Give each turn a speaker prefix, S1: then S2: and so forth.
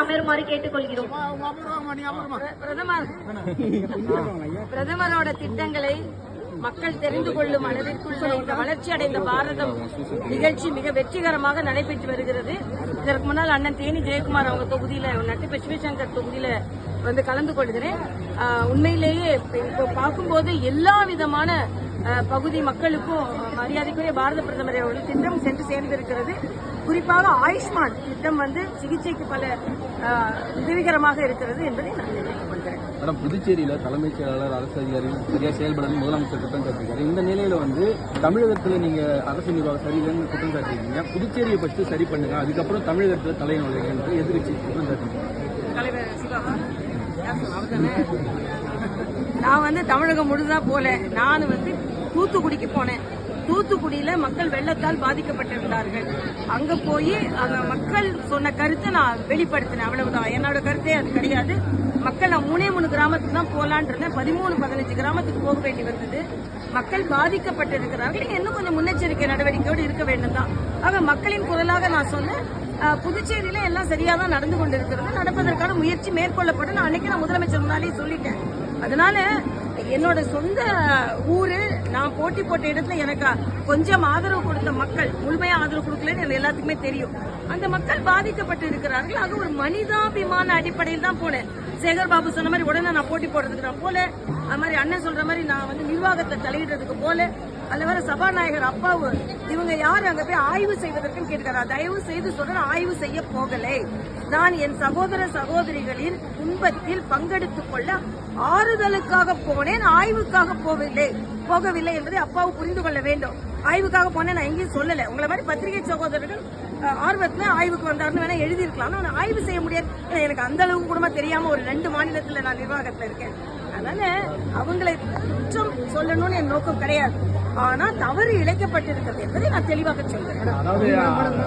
S1: அமருமாறு கேட்டுக்கொள்கிறோம்.
S2: பிரதமர் பிரதமரோட திட்டங்களை மக்கள் தெரிந்து கொள்ளும் அளவிற்குள்ள இந்த வளர்ச்சி அடைந்த பாரதம் நிகழ்ச்சி மிக வெற்றிகரமாக நடைபெற்று வருகிறது. இதற்கு முன்னால் அண்ணன் தேனி ஜெயக்குமார் அவங்க தொகுதியில நட்டு சிவசங்கர் தொகுதியில வந்து கலந்து கொள்கிறேன். உண்மையிலேயே இப்போ பார்க்கும்போது எல்லா விதமான பகுதி மக்களுக்கும் மரியாதைக்குரிய பாரத பிரதமர் அவர்கள் திட்டம் சென்று சேர்ந்திருக்கிறது. குறிப்பாக ஆயுஷ்மான் திட்டம் வந்து சிகிச்சைக்கு பல உதவிகரமாக இருக்கிறது என்பதை நான் தெரிவித்துக் கொள்கிறேன்.
S3: மேடம் புதுச்சேரியில தலைமைச் செயலாளர் அரசு அதிகாரிகள் சரியா செயல்படணும் முதலமைச்சர் குற்றம் சாட்டிருக்காரு இந்த நிலையில வந்து தமிழகத்துல நீங்க அரசு நிர்வாகம் சரியில்லைன்னு குற்றம் சாட்டிருக்கீங்க புதுச்சேரியை பற்றி சரி பண்ணுங்க. அதுக்கப்புறம் தமிழகத்துல தலை நுழைங்க என்று எதிர்த்து குற்றம் சாட்டிருக்கீங்க
S2: தலைவர் சிவாவா? நான் வந்து தமிழகம் முழுதா போல. நான் வந்து தூத்துக்குடிக்கு போனேன். தூத்துக்குடியில மக்கள் வெள்ளத்தால் பாதிக்கப்பட்டிருந்தார்கள். அங்க போய் அந்த மக்கள் சொன்ன கருத்தை நான் வெளிப்படுத்தினேன். அவ்வளவுதான். என்னோட கருத்தே அது கிடையாது. மக்கள் நான் மூணே மூணு கிராமத்துக்கு தான் போலான் இருந்தேன். பதிமூணு பதினஞ்சு கிராமத்துக்கு போக வேண்டி வந்தது. மக்கள் பாதிக்கப்பட்டிருக்கிறார்கள். இன்னும் கொஞ்சம் முன்னெச்சரிக்கை நடவடிக்கையோடு இருக்க வேண்டும் தான் ஆக மக்களின் குரலாக நான் சொன்னேன். புதுச்சேரியில எல்லாம் சரியா தான் நடந்து கொண்டிருக்கிறது. நடப்பதற்கான முயற்சி மேற்கொள்ளப்படும். நான் அன்னைக்கு நான் முதலமைச்சர் முன்னாலேயே சொல்லிட்டேன். அதனால என்னோட சொந்த ஊரு நான் போட்டி போட்ட இடத்துல எனக்கு கொஞ்சம் ஆதரவு கொடுத்த மக்கள் முழுமையா ஆதரவு கொடுக்கலன்னு எனக்கு எல்லாத்துக்குமே தெரியும். அந்த மக்கள் பாதிக்கப்பட்டு இருக்கிறார்கள். அது ஒரு மனிதாபிமான அடிப்படையில் தான் போனேன். சேகர் பாபு சொன்ன மாதிரி உடனே நான் போட்டி போடுறதுக்கு நான் போல. அது மாதிரி அண்ணன் சொல்ற மாதிரி நான் வந்து நிர்வாகத்தை தலையிடுறதுக்கு போல அதுல வர சபாநாயகர் அப்பாவு இவங்க யார்? அங்க போய் ஆய்வு செய்வதற்கும் கேட்கிறார் தயவு செய்து சொல்ற ஆய்வு செய்ய போகலை. நான் என் சகோதர சகோதரிகளின் துன்பத்தில் பங்கெடுத்துக் கொள்ள ஆறுதலுக்காக போனேன் ஆய்வுக்காக போகவில்லை போகவில்லை என்பதை அப்பாவு புரிந்து கொள்ள வேண்டும். ஆய்வுக்காக போனேன் நான் எங்கேயும் சொல்லல. உங்களை மாதிரி பத்திரிகை சகோதரர்கள் ஆர்வத்துல ஆய்வுக்கு வந்தாருன்னு வேணா எழுதியிருக்கலாம். ஆனா ஆய்வு செய்ய முடியாது. எனக்கு அந்த அளவுக்கு கூட தெரியாம ஒரு ரெண்டு மாநிலத்துல நான் நிர்வாகத்துல இருக்கேன். அதனால அவங்களை குற்றம் சொல்லணும்னு என் நோக்கம் கிடையாது. ஆனா தவறு இழைக்கப்பட்டிருக்கிறது என்பதை நான் தெளிவாக சொல்றேன்.